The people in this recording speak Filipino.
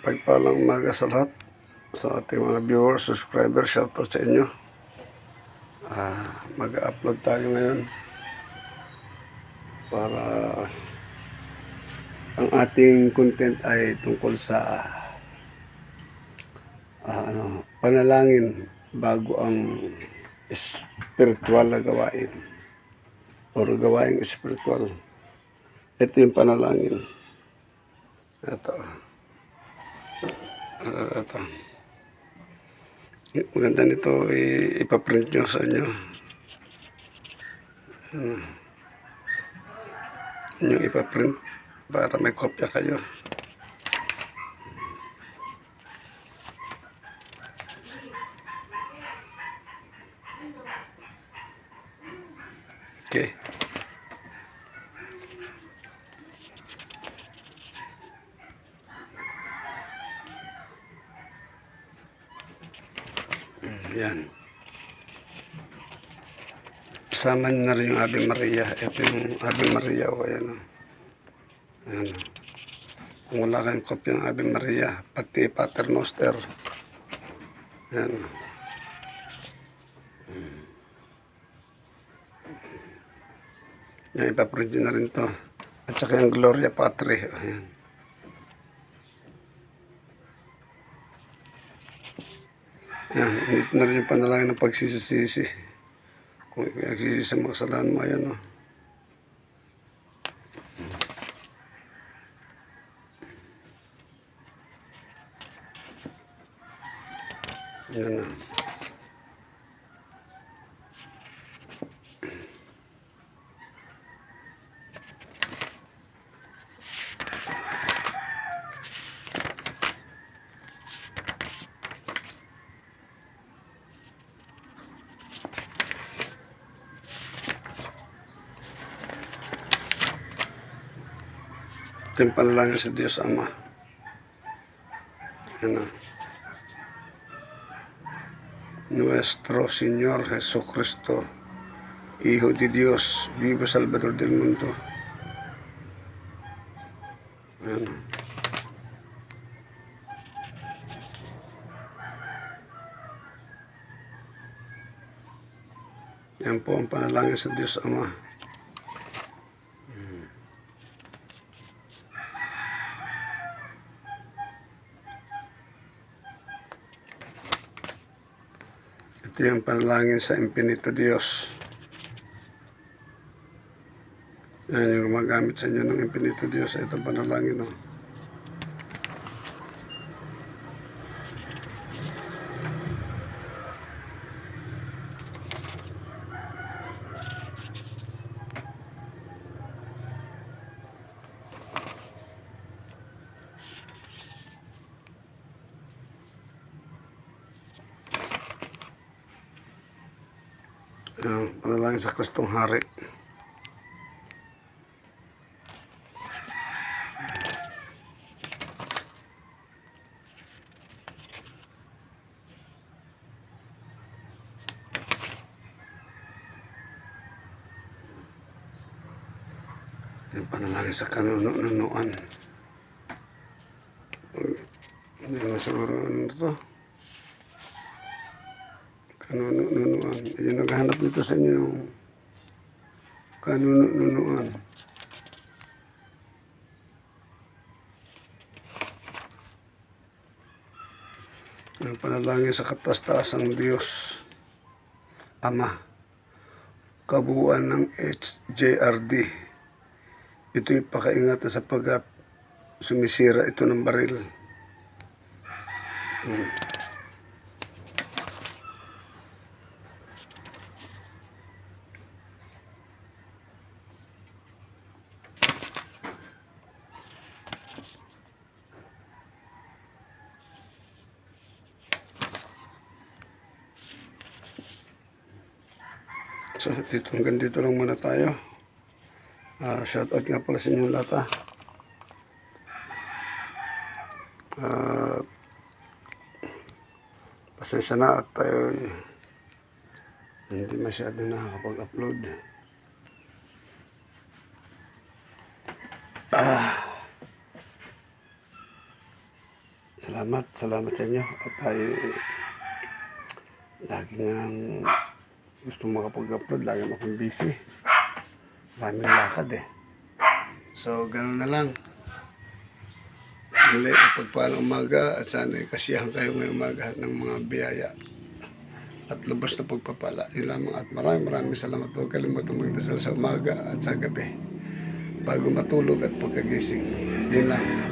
Pagpalang umaga sa lahat. Sa ating mga viewers, subscribers, shoutout sa inyo. Ah, mag-upload tayo ngayon para ang ating content ay tungkol sa ah, ano, panalangin bago ang spiritual na gawain or gawain spiritual. Ito yung panalangin. Ito. Ah, ito. Maganda nito ipaprint nyo sa inyo. Yun Yung ipaprint para may kopya kayo. Okay. Yan. Kasama na rin yung Ave Maria. Ito yung Ave Maria o ayan o. Ayan o. Kung wala kayong kopya ng Ave Maria, pati Pater Noster. Ayan. Yan, nyo na rin to. At saka yung Gloria Patri. Ayan. Yan, ito na rin yung panalangin ng pagsisisi. Kung nagsisisi sa mga kasalanan mo, ayan o. Yan na. Ito yung panalangin sa Diyos Ama. Na. Nuestro Señor Jesucristo, Hijo de Dios, vivo Salvador del mundo. Yan. Yan po ang panalangin sa Diyos Ama. Ito yung panalangin sa Infinito Diyos. Yan yung gumagamit sa inyo ng Infinito Diyos. Ito ang panalangin. No? Yan, panalangin sa Kristong Hari. Yung panalangin sa kanunuan. Hindi mo siguro ano to. Kanunuan. Yung naghahanap dito sa inyo yung kanunuan. Ang panalangin sa katastasang Diyos, Ama, kabuuan ng HJRD. Ito'y pakaingatan sapagkat sumisira ito ng baril. Hmm. So, dito, hanggang dito lang muna tayo. Ah, shout out nga pala sa inyo lahat ah. Ah, pasensya na at tayo hindi masyado nakakapag-upload. Ah. Salamat, salamat sa inyo. At tayo lagi nga gusto makapag-upload, lagi akong busy. Maraming lakad eh. So, ganun na lang. Muli, pagpalang umaga at sana kasiyahan kayo ngayong umaga ng mga biyaya at lubos na pagpapala. Yun lamang at maraming maraming salamat. Huwag kalimutan magdasal sa umaga at sa gabi bago matulog at pagkagising. Yun lang.